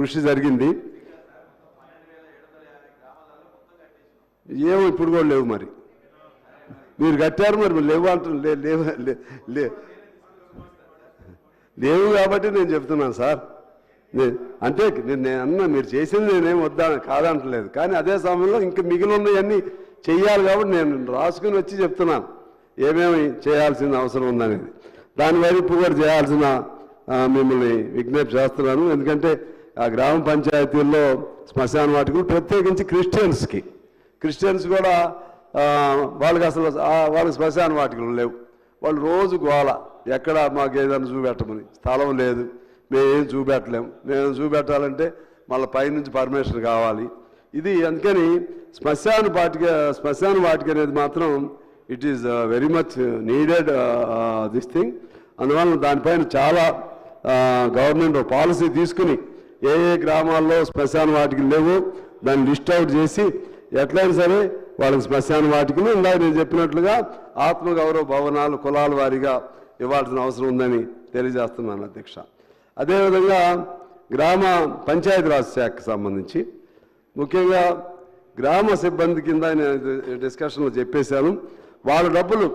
కృషి జరిగింది. ఏమో ఇప్పుడు కూడా లేవు మరి. మీరు కట్టారు మరి లేవు అంటు లేవు లే- లేవు కాబట్టి నేను చెప్తున్నాను సార్. అంటే నేను నేను అన్నా మీరు చేసింది నేనేం వద్దా కాదంటలేదు. కానీ అదే సమయంలో ఇంకా మిగిలి ఉన్నవన్నీ చెయ్యాలి కాబట్టి నేను రాసుకుని వచ్చి చెప్తున్నాను. ఏమేమి చేయాల్సిన అవసరం ఉందనేది. దాని వైపు కూడా చేయాల్సిన మిమ్మల్ని విజ్ఞప్తి చేస్తున్నాను. ఎందుకంటే ఆ గ్రామ పంచాయతీల్లో శ్మశాన వాటికి ప్రత్యేకించి క్రిస్టియన్స్కి. క్రిస్టియన్స్ కూడా వాళ్ళకి అసలు వాళ్ళకి శ్మశాన వాటికలు లేవు. వాళ్ళు రోజు గోల. ఎక్కడ మాకు ఏదైనా చూపెట్టమని. స్థలం లేదు. మేమేం చూపెట్టలేము మేము చూపెట్టాలంటే మళ్ళీ పైనుంచి పర్మిషన్ కావాలి. ఇది అందుకని శ్మశాన వాటిక శ్మశాన వాటిక అనేది మాత్రం it is very much needed this thing అందువలన దానిపైన చాలా గవర్నమెంట్ పాలసీ తీసుకుని ఏ ఏ గ్రామాల్లో శ్మశాన వాటికి లేవు దాన్ని లిస్ట్ అవుట్ చేసి ఎట్లయినా సరే వాళ్ళకి శ్మశాన వాటికలు ఇందాక నేను చెప్పినట్లుగా ఆత్మగౌరవ భవనాలు కులాల వారీగా ఇవ్వాల్సిన అవసరం ఉందని తెలియజేస్తున్నాను అధ్యక్ష. అదేవిధంగా గ్రామ పంచాయతీరాజ్ శాఖకు సంబంధించి ముఖ్యంగా గ్రామ సిబ్బంది కింద నేను డిస్కషన్లో చెప్పేశాను. వాళ్ళ డబ్బులు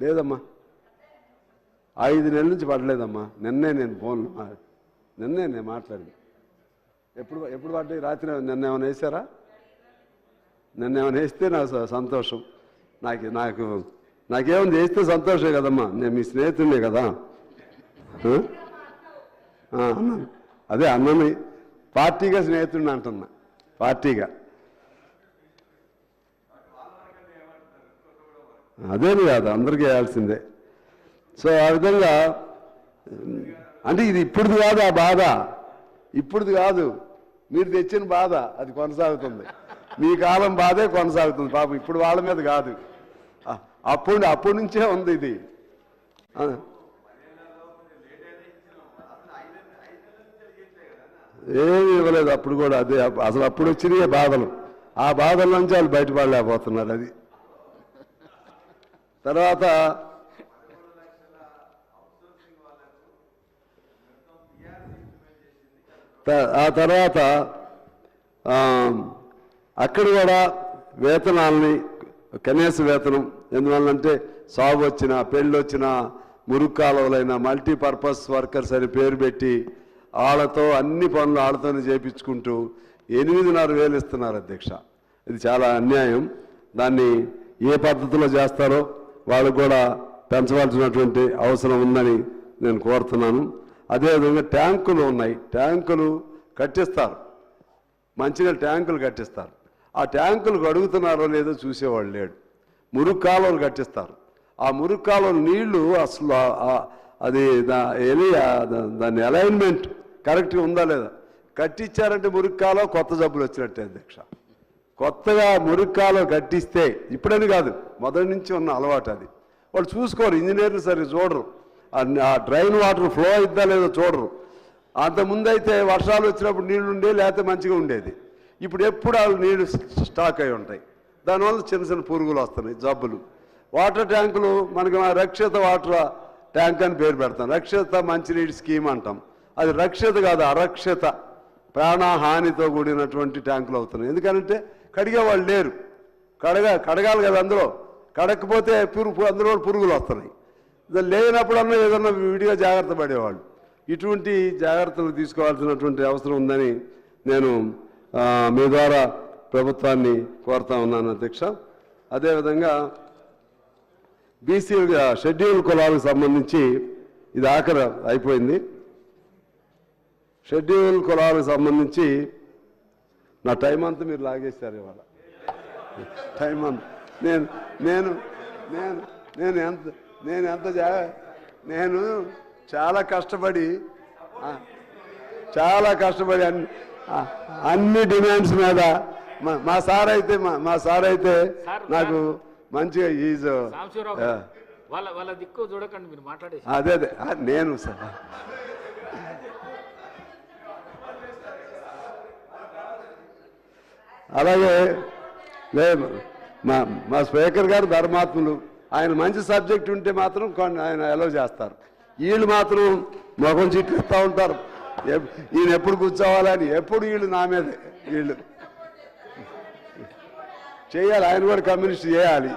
లేదమ్మా. ఐదు నెలల నుంచి పడలేదమ్మా. నిన్నే నేను ఫోన్ నిన్నే నేను మాట్లాడింది. ఎప్పుడు ఎప్పుడు పడ్డాయి రాత్రి నిన్న ఏమైనా వేసారా నిన్న ఏమైనా వేస్తే నాకు సంతోషం. నాకు నాకు నాకేమైనా చేస్తే సంతోషమే కదమ్మా. నేను మీ స్నేహితుడినే కదా. అన్నాను అదే అన్నని పార్టీగా స్నేహితుడిని అంటున్నా. పార్టీగా. అదేని కాదు అందరికీ వేయాల్సిందే. సో ఆ విధంగా అంటే ఇది ఇప్పుడుది కాదు ఆ బాధ. ఇప్పుడుది కాదు. మీరు తెచ్చిన బాధ అది కొనసాగుతుంది. మీ కాలం బాధే కొనసాగుతుంది. పాపం ఇప్పుడు వాళ్ళ మీద కాదు. అప్పుడు అప్పటి నుంచే ఉంది ఇది. ఏమి ఇవ్వలేదు అప్పుడు కూడా అదే అసలు అప్పుడు వచ్చినాయి బాధలు. ఆ బాధల నుంచి వాళ్ళు బయటపడలేకపోతున్నారు అది. తర్వాత ఆ తర్వాత అక్కడ కూడా వేతనాలని కనీస వేతనం ఎందువల్లంటే సాగు వచ్చిన పెళ్ళి వచ్చిన మురుగు కాలువలైన మల్టీపర్పస్ వర్కర్స్ అని పేరు పెట్టి వాళ్ళతో అన్ని పనులు వాళ్ళతోనే చేపించుకుంటూ ఎనిమిదిన్నర వేలు ఇస్తున్నారు అధ్యక్ష. ఇది చాలా అన్యాయం. దాన్ని ఏ పద్ధతిలో చేస్తారో వాళ్ళు కూడా పెంచవలసినటువంటి అవసరం ఉందని నేను కోరుతున్నాను. అదేవిధంగా ట్యాంకులు ఉన్నాయి. ట్యాంకులు కట్టిస్తారు. మంచినీళ్ళ ట్యాంకులు కట్టిస్తారు. ఆ ట్యాంకులు కడుగుతున్నారో లేదో చూసేవాళ్ళు లేడు. మురుగు కాలువలు కట్టిస్తారు. ఆ మురుగు కాలువల నీళ్ళు అసలు అది దా- దాని అలైన్మెంట్ కరెక్ట్గా ఉందా లేదా? కట్టించారంటే మురుగు కాలువ కొత్త జబ్బులు వచ్చినట్టే అధ్యక్ష. కొత్తగా మురుగు కాలువ కట్టిస్తే ఇప్పుడని కాదు మొదటి నుంచి ఉన్న అలవాటు అది. వాళ్ళు చూసుకోరు ఇంజనీర్లు సరే చూడరు. ఆ- డ్రైన్ వాటర్ ఫ్లో అయిద్దా లేదో చూడరు. అంత ముందైతే వర్షాలు వచ్చినప్పుడు నీళ్ళు ఉండే లేకపోతే మంచిగా ఉండేది. ఇప్పుడు ఎప్పుడు వాళ్ళు నీళ్ళు స్టాక్ అయి ఉంటాయి. దానివల్ల చిన్న చిన్న పురుగులు వస్తున్నాయి జబ్బులు. వాటర్ ట్యాంకులు మనకి రక్షిత వాటర్ ట్యాంక్ అని పేరు పెడతాం. రక్షిత మంచినీటి స్కీమ్ అంటాం. అది రక్షిత కాదు అరక్షిత. ప్రాణహానితో కూడినటువంటి ట్యాంకులు అవుతున్నాయి. ఎందుకంటే కడిగే వాళ్ళు లేరు. కడగా కడగాలి కదా అందులో. కడకపోతే పురుగు అందులో పురుగులు వస్తున్నాయి. లేనప్పుడన్నా ఏదన్నా విడిగా జాగ్రత్త పడేవాళ్ళు. ఇటువంటి జాగ్రత్తలు తీసుకోవాల్సినటువంటి అవసరం ఉందని నేను మీ ద్వారా ప్రభుత్వాన్ని కోరుతా ఉన్నాను అధ్యక్ష. అదేవిధంగా బీసీ షెడ్యూల్ కులాలకు సంబంధించి ఇది ఆఖరి అయిపోయింది. షెడ్యూల్ కులాలకు సంబంధించి నా టైం అంతా మీరు లాగేశారు ఇవాళ. టైం అంతా. నేను నేను నేను నేను ఎంత నేను ఎంత జా నేను చాలా కష్టపడి చాలా కష్టపడి అన్ని అన్ని డిమాండ్స్ మీద మా- సార్ అయితే మా- సార్ అయితే నాకు మంచిగా ఈజ్ వాళ్ళ వాళ్ళ దిక్కు చూడకండి మీరు మాట్లాడేసి. అదే అదే నేను సార్. అలాగే మా మా స్పీకర్ గారు ధర్మాత్ములు. ఆయన మంచి సబ్జెక్ట్ ఉంటే మాత్రం కొన్ని ఆయన అలౌ చేస్తారు. వీళ్ళు మాత్రం మొఖం చిట్లిస్తూ ఉంటారు. ఈయన ఎప్పుడు కూర్చోవాలని? ఎప్పుడు వీళ్ళు నా మీదే? వీళ్ళు. చేయాలి ఆయన కూడా కమ్యూనిస్ట్ చేయాలి.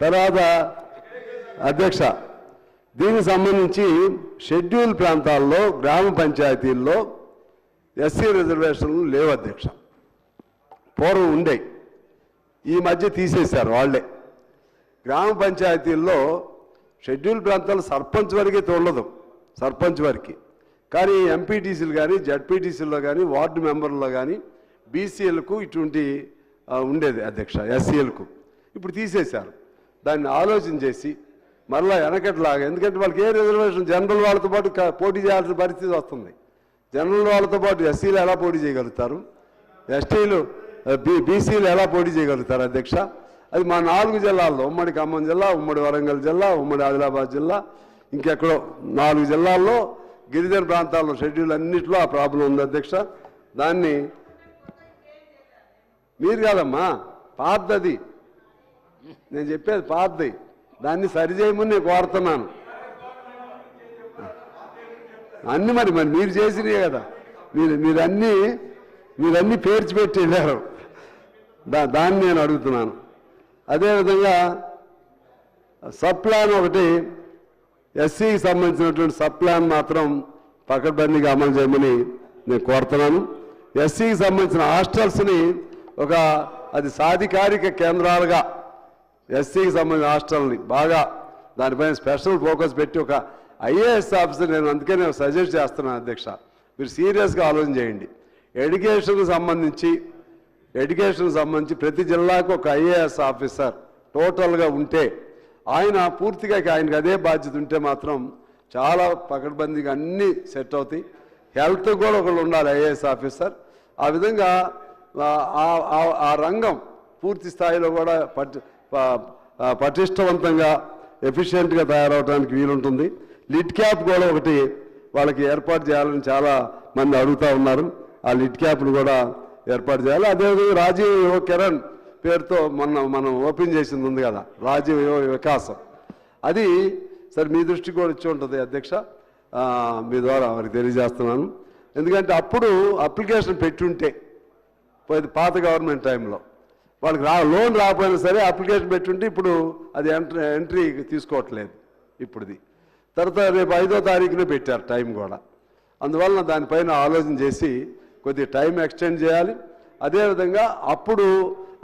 తర్వాత అధ్యక్ష దీనికి సంబంధించి షెడ్యూల్ ప్రాంతాల్లో గ్రామ పంచాయతీల్లో ఎస్సీ రిజర్వేషన్లు లేవు అధ్యక్ష. పూర్వం ఉండేవి. ఈ మధ్య తీసేశారు వాళ్ళే. గ్రామ పంచాయతీల్లో షెడ్యూల్ ప్రాంతాలు సర్పంచ్ వరకే తోడదు సర్పంచ్ వరకు. కానీ ఎంపీటీసీలు కానీ జడ్పీటీసీలో కానీ వార్డు మెంబర్లో కానీ బీసీఎల్కు ఇటువంటి ఉండేది అధ్యక్ష ఎస్సీఎల్కు ఇప్పుడు తీసేశారు. దాన్ని ఆలోచన చేసి మరలా వెనకట్లాగా ఎందుకంటే వాళ్ళకి ఏ రిజర్వేషన్ జనరల్ వాళ్ళతో పాటు పోటీ చేయాల్సిన పరిస్థితి వస్తుంది. జనరల్ వాళ్ళతో పాటు ఎస్సీలు ఎలా పోటీ చేయగలుగుతారు? ఎస్టీలు బీసీలు ఎలా పోటీ చేయగలుగుతారు అధ్యక్ష? అది మా నాలుగు జిల్లాల్లో ఉమ్మడి ఖమ్మం జిల్లా ఉమ్మడి వరంగల్ జిల్లా ఉమ్మడి ఆదిలాబాద్ జిల్లా ఇంకెక్కడో నాలుగు జిల్లాల్లో గిరిజన ప్రాంతాల్లో షెడ్యూల్ అన్నింటిలో ఆ ప్రాబ్లం ఉంది అధ్యక్ష. దాన్ని మీరు కాదమ్మా పాతది. నేను చెప్పేది పాతది. దాన్ని సరిచేయమని నేను కోరుతున్నాను. అన్ని మరి మరి మీరు చేసినవి కదా. మీరు మీరు అన్నీ మీరన్నీ పేర్చి పెట్టి వెళ్ళారు. దా దాన్ని నేను అడుగుతున్నాను. అదేవిధంగా సబ్ ప్లాన్ ఒకటి ఎస్సీకి సంబంధించినటువంటి సబ్ ప్లాన్ మాత్రం పకడ్బందీగా అమలు చేయమని నేను కోరుతున్నాను. ఎస్సీకి సంబంధించిన హాస్టల్స్ని ఒక అది సాధికారిక కేంద్రాలుగా ఎస్సీకి సంబంధించిన హాస్టల్ని బాగా దానిపైన స్పెషల్ ఫోకస్ పెట్టి ఒక ఐఏఎస్ ఆఫీసర్ నేను అందుకే నేను సజెస్ట్ చేస్తున్నాను అధ్యక్ష. మీరు సీరియస్గా ఆలోచన చేయండి. ఎడ్యుకేషన్కి సంబంధించి ఎడ్యుకేషన్కి సంబంధించి ప్రతి జిల్లాకు ఒక ఐఏఎస్ ఆఫీసర్ టోటల్గా ఉంటే ఆయన పూర్తిగా ఆయనకి అదే బాధ్యత ఉంటే మాత్రం చాలా పకడ్బందీగా అన్నీ సెట్ అవుతాయి. హెల్త్ కూడా ఒకళ్ళు ఉండాలి ఐఏఎస్ ఆఫీసర్. ఆ విధంగా ఆ- ఆ- రంగం పూర్తి స్థాయిలో కూడా పటి పటిష్టవంతంగా ఎఫిషియెంట్గా తయారవడానికి వీలుంటుంది. లిడ్ క్యాప్ కూడా ఒకటి వాళ్ళకి ఏర్పాటు చేయాలని చాలా మంది అడుగుతా ఉన్నారు. ఆ లిడ్ క్యాప్ను కూడా ఏర్పాటు చేయాలి. అదేవిధంగా రాజీవ్ యువ కిరణ్ పేరుతో మొన్న మనం ఓపెన్ చేసింది ఉంది కదా రాజీవ్ యువ వికాసం. అది సరే మీ దృష్టి కూడా ఇచ్చి ఉంటుంది అధ్యక్ష. మీ ద్వారా వారికి తెలియజేస్తున్నాను. ఎందుకంటే అప్పుడు అప్లికేషన్ పెట్టుంటే పోయింది పాత గవర్నమెంట్ టైంలో వాళ్ళకి రా లోన్ రాకపోయినా సరే అప్లికేషన్ పెట్టుంటే ఇప్పుడు అది ఎంట్రీ ఎంట్రీ తీసుకోవట్లేదు ఇప్పుడుది. తర్వాత రేపు ఐదో తారీఖునే పెట్టారు టైం కూడా. అందువలన దానిపైన ఆలోచన చేసి కొద్దిగా టైం ఎక్స్టెండ్ చేయాలి. అదేవిధంగా అప్పుడు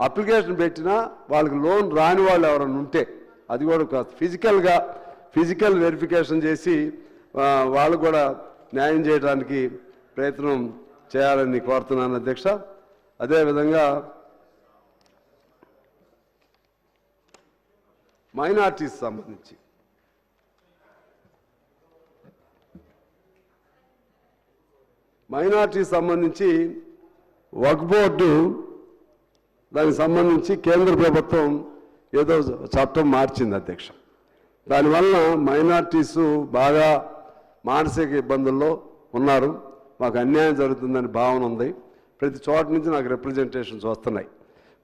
అప్లికేషన్ పెట్టినా వాళ్ళకి లోన్ రాని వాళ్ళు ఎవరైనా ఉంటే అది కూడా ఫిజికల్గా ఫిజికల్ వెరిఫికేషన్ చేసి వాళ్ళు కూడా న్యాయం చేయడానికి ప్రయత్నం చేయాలని కోరుతున్నాను అధ్యక్ష. అదేవిధంగా మైనార్టీస్ సంబంధించి. మైనార్టీస్ సంబంధించి వక్ బోర్డు దానికి సంబంధించి కేంద్ర ప్రభుత్వం ఏదో చట్టం మార్చింది అధ్యక్ష. దానివల్ల మైనార్టీస్ బాగా మానసిక ఇబ్బందుల్లో ఉన్నారు. మాకు అన్యాయం జరుగుతుందని భావన ఉంది. ప్రతి చోట నుంచి నాకు రిప్రజెంటేషన్స్ వస్తున్నాయి.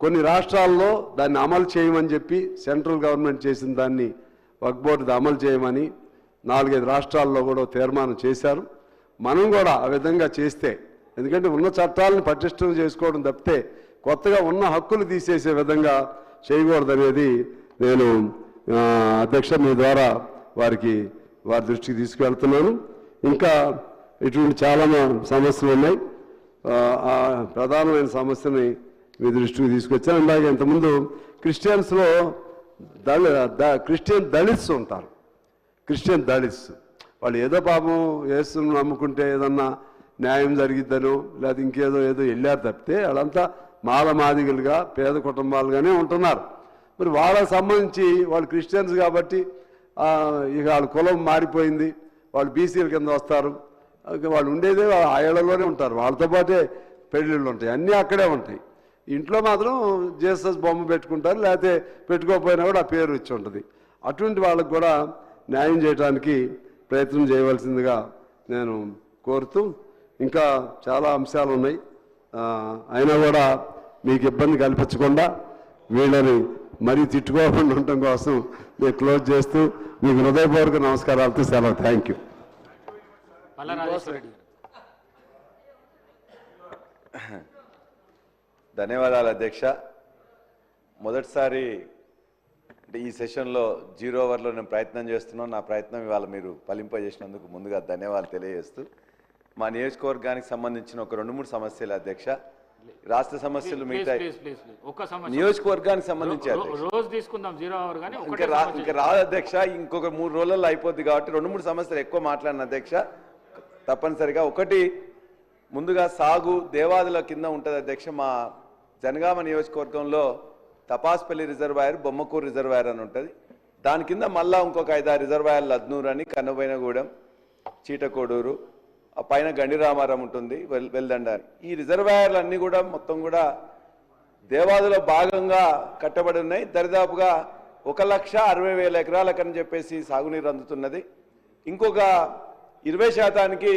కొన్ని రాష్ట్రాల్లో దాన్ని అమలు చేయమని చెప్పి సెంట్రల్ గవర్నమెంట్ చేసిన దాన్ని వక్ బోర్డు అమలు చేయమని నాలుగైదు రాష్ట్రాల్లో కూడా తీర్మానం చేశారు. మనం కూడా ఆ విధంగా చేస్తే ఎందుకంటే ఉన్న చట్టాలను పటిష్టం చేసుకోవడం తప్పితే కొత్తగా ఉన్న హక్కులు తీసేసే విధంగా చేయకూడదనేది నేను అధ్యక్ష మీ ద్వారా వారికి వారి దృష్టికి తీసుకువెళ్తున్నాను. ఇంకా ఇటువంటి చాలా సమస్యలు ఉన్నాయి. ఆ, ప్రధానమైన సమస్యని మీ దృష్టికి తీసుకొచ్చాను. అలాగే ఇంతకుముందు క్రిస్టియన్స్లో దళి ద- క్రిస్టియన్ దళిత్స్ ఉంటారు. క్రిస్టియన్ దళిత్స్. వాళ్ళు ఏదో పాపం వేస్తున్న నమ్ముకుంటే ఏదన్నా న్యాయం జరిగిద్దనో లేదా ఇంకేదో ఏదో వెళ్ళారు తప్పితే వాళ్ళంతా మాల మాదిగలుగా పేద కుటుంబాలుగానే ఉంటున్నారు. మరి వాళ్ళకి సంబంధించి వాళ్ళు క్రిస్టియన్స్ కాబట్టి ఇక వాళ్ళ కులం మారిపోయింది. వాళ్ళు బీసీల కింద వస్తారు. వాళ్ళు ఉండేదే ఆ ఏళ్ళలోనే ఉంటారు. వాళ్ళతో పాటే పెళ్ళిళ్ళు ఉంటాయి. అన్నీ అక్కడే ఉంటాయి. ఇంట్లో మాత్రం జీసస్ బొమ్మ పెట్టుకుంటారు. లేకపోతే పెట్టుకోకపోయినా కూడా ఆ పేరు ఇచ్చి ఉంటుంది. అటువంటి వాళ్ళకు కూడా న్యాయం చేయడానికి ప్రయత్నం చేయవలసిందిగా నేను కోరుతూ ఇంకా చాలా అంశాలు ఉన్నాయి అయినా కూడా మీకు ఇబ్బంది కల్పించకుండా వీళ్ళని మరీ తిట్టుకోకుండా ఉండటం కోసం నేను క్లోజ్ చేస్తూ మీకు హృదయపూర్వక నమస్కారాలతో సెలవు. థ్యాంక్ యూ ధన్యవాదాలు అధ్యక్ష. మొదటిసారి అంటే ఈ సెషన్లో జీరో ఓవర్లో నేను ప్రయత్నం చేస్తున్నాను. నా ప్రయత్నం ఇవాళ మీరు ఫలింపజేసినందుకు ముందుగా ధన్యవాదాలు తెలియజేస్తూ మా నియోజకవర్గానికి సంబంధించిన ఒక రెండు మూడు సమస్యలు అధ్యక్ష రాష్ట్ర సమస్యలు మిగతా నియోజకవర్గానికి సంబంధించి రోజు తీసుకుందాం జీరో అవర్ కానీ ఇంకా రాదు అధ్యక్ష ఇంకొక మూడు రోజులలో అయిపోద్ది కాబట్టి రెండు మూడు సమస్యలు ఎక్కువ మాట్లాడిన అధ్యక్ష తప్పనిసరిగా ఒకటి ముందుగా సాగు దేవాదుల కింద ఉంటుంది అధ్యక్ష మా జనగామ నియోజకవర్గంలో తపాస్పల్లి రిజర్వాయర్ బొమ్మకూరు రిజర్వాయర్ అని ఉంటుంది. దాని కింద మళ్ళా ఇంకొక ఐదారు రిజర్వాయర్లు అద్నూరు అని కన్నబైనగూడెం చీటకోడూరు ఆ పైన గండిరామారం ఉంటుంది వెల్ వెల్దండ ఈ రిజర్వాయర్లు అన్నీ కూడా మొత్తం కూడా దేవాదులో భాగంగా కట్టబడి ఉన్నాయి. దరిదాపుగా ఒక లక్ష అరవై వేల ఎకరాలకని చెప్పేసి సాగునీరు అందుతున్నది. ఇంకొక ఇరవై శాతానికి